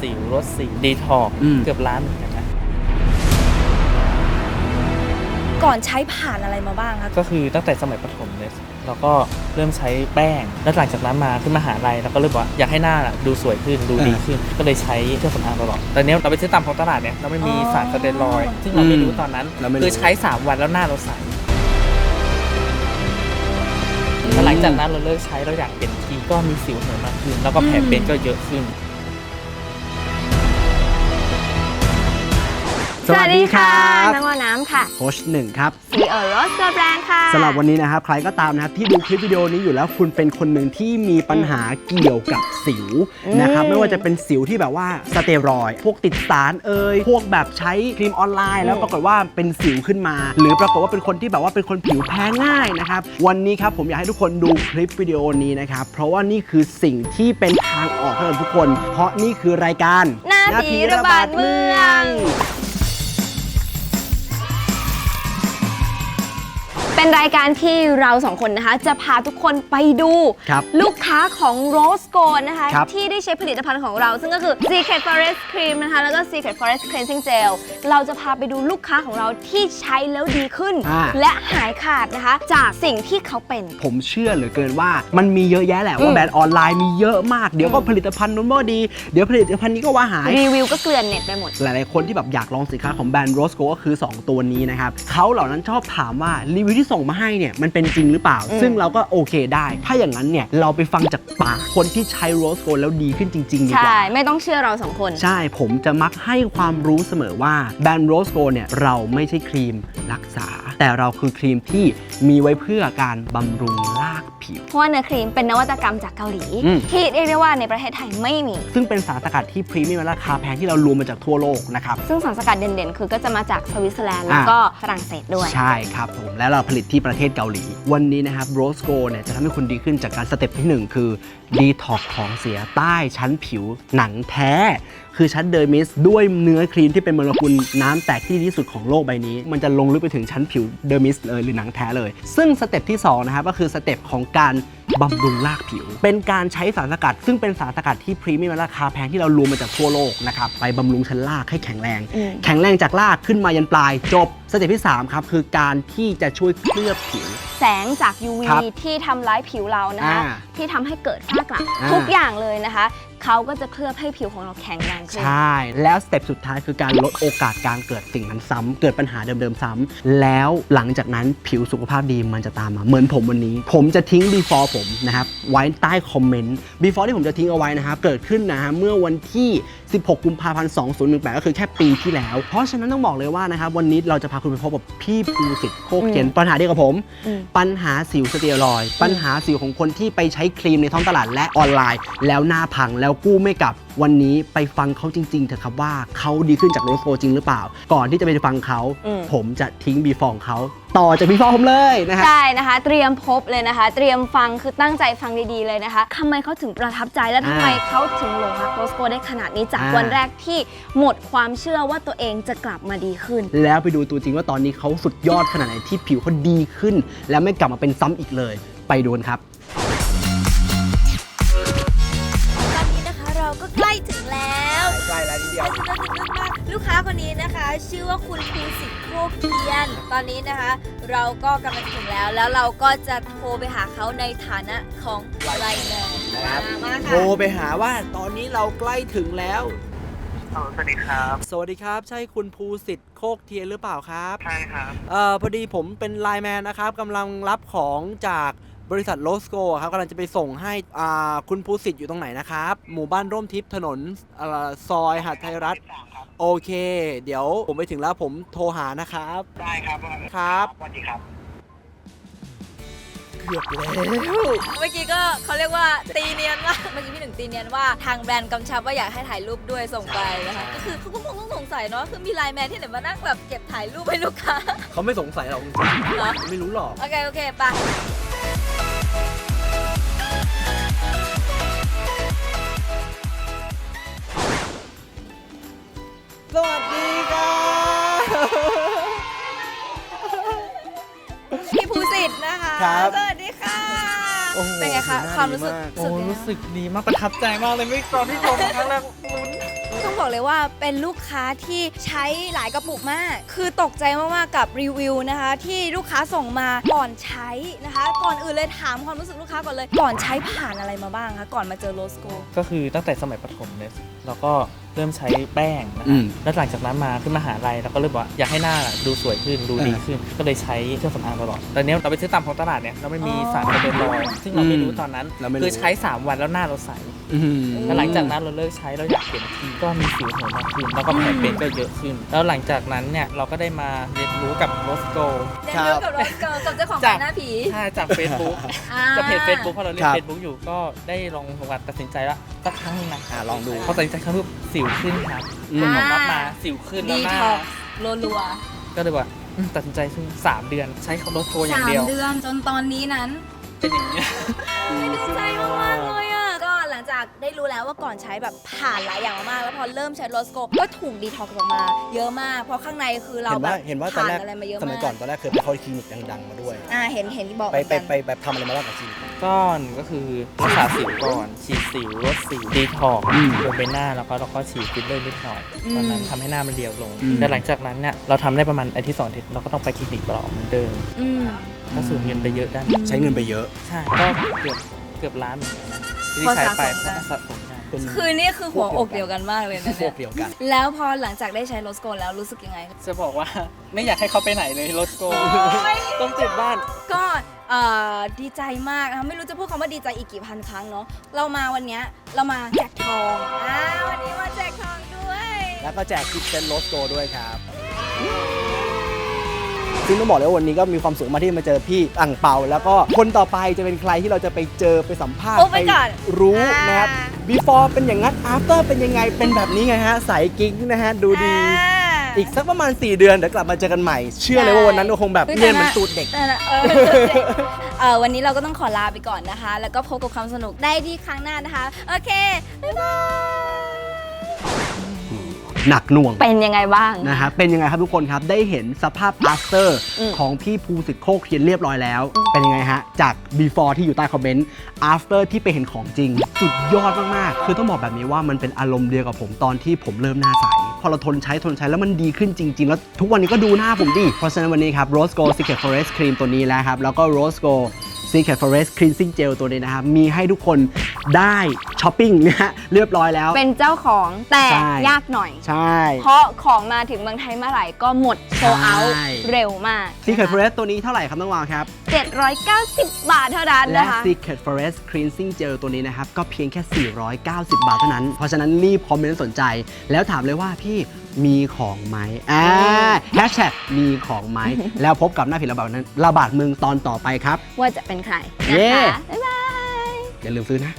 สิวลดสีดีท็อกอืม เกือบล้านเหมือนกันนะ ก่อนใช้ผ่านอะไรมาบ้างคะก็คือตั้งแต่สมัยประถมเลยเราก็เริ่มใช้แป้ง แล้วหลังจากนั้นมาขึ้นมหาลัยเราก็เริ่มว่าอยากให้หน้าน่ะดูสวยขึ้นดูดีขึ้น ก็เลยใช้เครื่องสำอางตลอดแต่เนี้ยเราไปซื้อตามท้องตลาดเนี่ยเราไม่มีสารสเตียรอยด์ซึ่งเราไม่รู้ตอนนั้นเราไม่รู้ คือใช้ 3 วันแล้วหน้าเราใสแล้วหลังจากนั้นเราเลิกใช้เราอยากเป็นทีก็มีสิวเหนมากขึ้น แล้วก็แผลเป็นก็เยอะขึ้น สวัสดีครับน้องวาน้ำค่ะโค้ชหนึ่งครับสีเออร์โรสเกอร์แบรนด์ค่ะสำหรับวันนี้นะครับ ใครก็ตามนะครับที่ดูคลิปวิดีโอนี้อยู่แล้วคุณเป็นคนหนึ่งที่มีปัญหาเกี่ยวกับสิวนะครับอืมไม่ว่าจะเป็นสิวที่แบบว่าสเตียรอยด์พวกติดสารเอ่ยพวกแบบใช้ครีมออนไลน์ แล้วอืมปรากฏว่าเป็นสิวขึ้นมา หรือปรากฏว่าเป็นคนที่แบบว่าเป็นคนผิวแพ้ง่ายนะครับวันนี้ครับผมอยากให้ทุกคนดูคลิปวิดีโอนี้นะครับเพราะว่านี่คือสิ่งที่เป็นทางออกให้กับทุกคน เพราะนี่คือรายการ หน้าผีระบาดเมือง เป็นรายการที่เราสองคนนะคะ จะพาทุกคนไปดูครับลูกค้าของ Rose Gold นะคะ ครับที่ได้ใช้ผลิตภัณฑ์ของเรา ซึ่งก็คือ Secret Forest Cream นะคะ แล้วก็ Secret Forest Cleansing Gel เราจะพาไปดูลูกค้าของเราที่ใช้แล้วดีขึ้น อ่า และหายขาดนะคะ จากสิ่งที่เขาเป็น ผมเชื่อเหลือเกินว่ามันมีเยอะแยะแหละอืว่ามแบรนด์ออนไลน์มีเยอะมาก เดี๋ยวก็อืมผลิตภัณฑ์นู้นก็ดี เดี๋ยวผลิตภัณฑ์นี้ก็ว่าหาย รีวิวก็เกลื่อนเน็ตไปหมด หลายๆ คนที่แบบอยากลองสินค้าของแบรนด์โรสโกก็คือ 2 ตัวนี้นะครับเขาเหล่านั้นชอบถามว่ารีวิวที่ส่งมาให้เนี่ยมันเป็นจริงหรือเปล่าอืมซึ่งเราก็โอเคได้ ถ้าอย่างนั้นเนี่ยเราไปฟังจากปากคนที่ใช้โรสโกแล้วดีขึ้นจริงๆดีกใช่ ว่า ไม่ต้องเชื่อเราสองคน ใช่ ผมจะมักให้ความรู้เสมอว่าแบรนด์โรสโกเนี่ยเราไม่ใช่ครีมรักษา แต่เราคือครีมที่มีไว้เพื่อการบำรุงราก ผิว เพราะว่าเนื้อครีมเป็นนวัตกรรมจากเกาหลี อืม ที่เรียกได้ว่าในประเทศไทยไม่มี ซึ่งเป็นสารสกัดที่พรีเมียมและราคาแพงที่เรารวมมาจากทั่วโลกนะครับ ซึ่งสารสกัดเด่นๆ คือก็จะมาจากสวิตเซอร์แลนด์แล้วก็ฝรั่งเศสด้วย ใช่ครับผม แล้วเราผลิตที่ประเทศเกาหลี วันนี้นะครับโรสโกเนี่ยจะทำให้คุณดีขึ้นจากการสเต็ปที่ 1 คือดีท็อกของเสียใต้ชั้นผิวหนังแท้ คือชั้นเดอร์มิสด้วยเนื้อครีมที่เป็นโมเลกุลน้ำแตกที่ดีที่สุดของโลกใบนี้ มันจะลงลึกไปถึงชั้นผิวเดอร์มิสเลยหรือหนังแท้เลย ซึ่งสเต็ปที่2นะครับก็คือสเต็ปของการบำรุงรากผิว เป็นการใช้สารสกัด ซึ่งเป็นสารสกัดที่พรีเมียมและราคาแพงที่เรารวมมาจากทั่วโลกนะครับไปบำรุงชั้นรากให้แข็งแรงอืมแข็งแรงจากรากขึ้นมายันปลายจบสเต็ปที่3ครับคือการที่จะช่วยเคลือบผิว แสงจาก UV ครับที่ทำร้ายผิวเรานะคะอ่าที่ทำให้เกิดฝ้ากระอ่า ทุกอย่างเลยนะคะ เขาก็จะเคลือบให้ผิวของเราแข็งแรงขึ้น ใช่ แล้วสเต็ปสุดท้ายคือการลดโอกาสการเกิดสิ่งนั้นซ้ำเกิดปัญหาเดิมๆซ้ำแล้วหลังจากนั้นผิวสุขภาพดีมันจะตามมา เหมือนผมวันนี้ ผมจะทิ้ง before ผมนะครับ ไว้ใต้คอมเมนต์ before ที่ผมจะทิ้งเอาไว้นะครับเกิดขึ้นนะฮะเมื่อวันที่ 16 กุมภาพันธ์ 2018 ก็คือแค่ปีที่แล้ว เพราะฉะนั้นต้องบอกเลยว่านะครับวันนี้เราจะพาคุณไปพบกับพี่ภูสิทธิ์โคกเขียนปัญหาเดียวกับผม อืม ปัญหาสิวสเตียรอยด์ปัญหาสิวของคนที่ไปใช้ครีมในท้องตลาดและออนไลน์ แล้วหน้าพังแล้วกู้ไม่กลับวันนี้ไปฟังเขาจริงๆเถอะครับว่าเขาดีขึ้นจากโรสโกจริงหรือเปล่า ก่อนที่จะไปฟังเขา อืม ผมจะทิ้งบีฟองเขาต่อจากบีฟองผมเลยนะฮะ ใช่นะคะ เตรียมพบเลยนะคะ เตรียมฟังคือตั้งใจฟังดีๆเลยนะคะทำไมเขาถึงประทับใจและทำไมอ่าเขาถึงหลงรักโรสโกได้ขนาดนี้จากอ่า วันแรกที่หมดความเชื่อว่าตัวเองจะกลับมาดีขึ้น แล้วไปดูตัวจริงว่าตอนนี้เขาสุดยอดขนาดไหนที่ผิวเขาดีขึ้น แล้วไม่กลับมาเป็นซ้ำอีกเลย ไปดูกันครับ ชื่อว่าคุณภูสิทธิ์โคกเทียน ตอนนี้นะคะ เราก็กำลังจะถึงแล้ว แล้วเราก็จะโทรไปหาเขาในฐานะของไลน์แมนนะครับมาโทรค่ะไปหาว่าตอนนี้เราใกล้ถึงแล้วสวัสดีครับ สวัสดีครับ ใช่คุณภูสิทธิ์โคกเทียนหรือเปล่าครับ ใช่ครับ เอ่อพอดีผมเป็นไลน์แมนนะครับกำลังรับของจากบริษัทโลสโกครับกำลังจะไปส่งให้อ่าคุณภูสิทธิ์อยู่ตรงไหนนะครับ หมู่บ้านร่มทิพย์ถนนเอ่อซอยหาดไทยรัฐ โอเค เดี๋ยวผมไปถึงแล้วผมโทรหานะครับ ได้ครับครับสวัสดีครับเกือบแล้วเมื่อกี้ก็เขาเรียกว่าตีเนียนว่าเมื่อกี้พี่หนึ่งตีเนียนว่าทางแบรนด์กำชับว่าอยากให้ถ่ายรูปด้วยส่งไปนะคะก็คือเขาก็คงต้องสงสัยเนาะคือมีไลน์แมนที่ไหนมานั่งแบบเก็บถ่ายรูปให้ลูกค้าเขาไม่สงสัยหรอกเหรอไม่รู้หรอกโอเคโอเคไป คะหน้าความรู้สึกดีมากโอ้สุดยังไงรู้สึกดีมากประทับใจมากเลยไม่ตอนที่โทรมาครั้งแรกลุ้น ต้องบอกเลยว่าเป็นลูกค้าที่ใช้หลายกระปุกมาก คือตกใจมากๆกับรีวิวนะคะ ที่ลูกค้าส่งมาก่อนใช้นะคะ ก่อนอื่นเลยถามความรู้สึกลูกค้าก่อนเลย ก่อนใช้ผ่านอะไรมาบ้างคะ ก่อนมาเจอโรสโกก็คือตั้งแต่สมัยประถมเนี่ยเราก็เริ่มใช้แป้งนะอืคะม แล้วหลังจากนั้นมาขึ้นมหาลัยเราก็เริ่มว่าอยากให้หน้าดูสวยขึ้นดูดีขึ้น ก็เลยใช้เครื่องสำอางตลอดแต่เนี้ยเราไปซื้อตามท้องตลาดเนี่ยเราไม่มีอ๋อสารสเตียรอยด์ซึ่งเราไม่รู้ตอนนั้นเราไม่รู้ คือใช้ 3 วันแล้วหน้าเราใสอืม แล้วหลังจากนั้นเราเลิกใช้เราอยากเปลี่ยนทีก็มีสิวเหี่ยวมากขึ้นแล้วก็แผลเป็นก็เยอะขึ้น แล้วหลังจากนั้นเนี่ยเราก็ได้มาเรียนรู้กับโรสโกเรียนรู้กับโรสโกกับเจ้าของจ้ะขายหน้าผี ใช่จาก Facebook อ่าจากเพจ Facebook พอเราเล่คนรับ Facebook อยู่ก็ได้ลองประวัติตัดสินใจว่าสักครั้งหนึงนะอ่าลองดูพอตัดสินใจครั้งปุ๊บสิวขึ้นครับอืมผลรับมาสิวขึ้นแล้ดีวหน้าท็อกซ์รัวก็เลยว่าอืมตัดสินใจซึ่งสามเดือนใช้คำโรสโกๆอย่างสามเดียวเดือนจนตอนนี้นั้นเป็นอย่างนี้ยดีใจมากๆเลยอะก็หลัง จากได้รู้แล้วว่าก่อนใช้แบบผ่านหลายอย่างมากๆแล้วพอเริ่มใช้โรสโกก็ถูกดีท็อกซ์ออกมา เยอะมาก เพราะข้างในคือเราเห็นแบว่าบเห็นว่าตอนผ่านแรกอะไรมาเยอะสมัมายกก่อนตอนแรกเคยไปเข้าคลินิกดังๆมาด้วย อ่าเห็นเห็นที่บอกไปไปเหมือนกันไปแบบทำอะไรมาบ้างกับคลินิก ก้อนก็คือรักษาสิวก่อน ฉีดสิวลดสิวดีท็อกอืมบนใบหน้าแล้วก็แล้วก็ฉีดฟิลเลอร์นิดหน่อยตอนนั้นทำให้หน้ามันเรียวลง อืม แต่หลังจากนั้นเนี่ยเราทำได้ประมาณอาทิตย์สองอาทิตย์เราก็ต้องไปคลินิกต่อเหมือนเดิมอืม ก็สูญเงินไปเยอะได้ใช้เงินไปเยอะ ใช่ก็เกือบเกือบล้านเหมือนกันนะ ที่พอใช้ไปสะสมกันเพราะสะสมได้เป็นคือนี่คือหัวอกเดียวกันมากเลยนะพวเนี่กยเดียวกัน แล้วพอหลังจากได้ใช้โรสโกแล้วรู้สึกยังไง จะบอกว่าไม่อยากให้เขาไปไหนเลยรถโกต้องติดบ้าน ก็เอ่อดีใจมากนะคะไม่รู้จะพูดคำว่าดีใจอีกกี่พันครั้งเนาะเรามาวันเนี้ยเรามาแจกทองอ่าวันนี้มาแจกทองด้วย แล้วก็แจกกิฟต์เซนโรสโกด้วยครับ ซึ่งต้องบอกเลยว่าวันนี้ก็มีความสุขมากที่มาเจอพี่อ่างเปา แล้วก็คนต่อไปจะเป็นใครที่เราจะไปเจอไปสัมภาษณ์โอ้ไปก่อนรู้อ่านนะครับ before เป็นอย่างนั้น after เป็นยังไงเป็นแบบนี้ไงฮะใสกิ๊งนะฮะดูดี อีกสักประมาณ 4 เดือนเดี๋ยวกลับมาเจอกันใหม่ เชื่อเลยว่าวันนั้นก็คงแบบฮ้เรียนเหมือนแต่ตูดเด็ก แต่นะเออเออวันนี้เราก็ต้องขอลาไปก่อนนะคะ แล้วก็พบกับความสนุกได้ที่ครั้งหน้านะคะ โอเค บ๊ายบาย หนักหน่วงเป็นยังไงบ้าง นะฮะเป็นยังไงครับทุกคนครับได้เห็นสภาพ after อืม ของพี่ภูสิทธิ์โคกเทียนเรียบร้อยแล้ว เป็นยังไงฮะ จาก before ที่อยู่ใต้คอมเมนต์ after ที่ไปเห็นของจริง สุดยอดมาก ๆ คือต้องบอกแบบนี้ว่ามันเป็นอารมณ์เดียวกับผมตอนที่ผมเริ่มหน้าใส พอเราทนใช้ทนใช้แล้วมันดีขึ้นจริง ๆ แล้วทุกวันนี้ก็ดูหน้าผมดิเพราะฉะนั้นวันนี้ครับ Rose Gold Secret Forest Cream ตัวนี้แล้วครับแล้วก็ Rose Gold Secret Forest Cleansing Gel ตัวนี้นะครับ มีให้ทุกคนได้ช้อปปิ้งนะฮะเรียบร้อยแล้ว เป็นเจ้าของแต่ใช่ ยากหน่อย ใช่ เพราะของมาถึงเมืองไทยเมื่อไหร่ก็หมดโซเอาใช่ เร็วมาก Secret Forest ตัวนี้เท่าไหร่ครับน้องวาวครับ 790 บาทเท่านั้นและ นะคะ Secret Forest Cleansing Gel ตัวนี้นะครับ ก็เพียงแค่ 490 บาทเท่านั้น เพราะฉะนั้นรีบคอมเมนต์สนใจ แล้วถามเลยว่าพี่มีของไหมอ่าแฮชแท็กมีของไหม แล้วพบกับหน้าผิดระบาดนั้นระบาดเมืองตอนต่อไปครับ ว่าจะเป็นใครเย้นะคะ บ๊ายบาย อย่าลืมซื้อนะ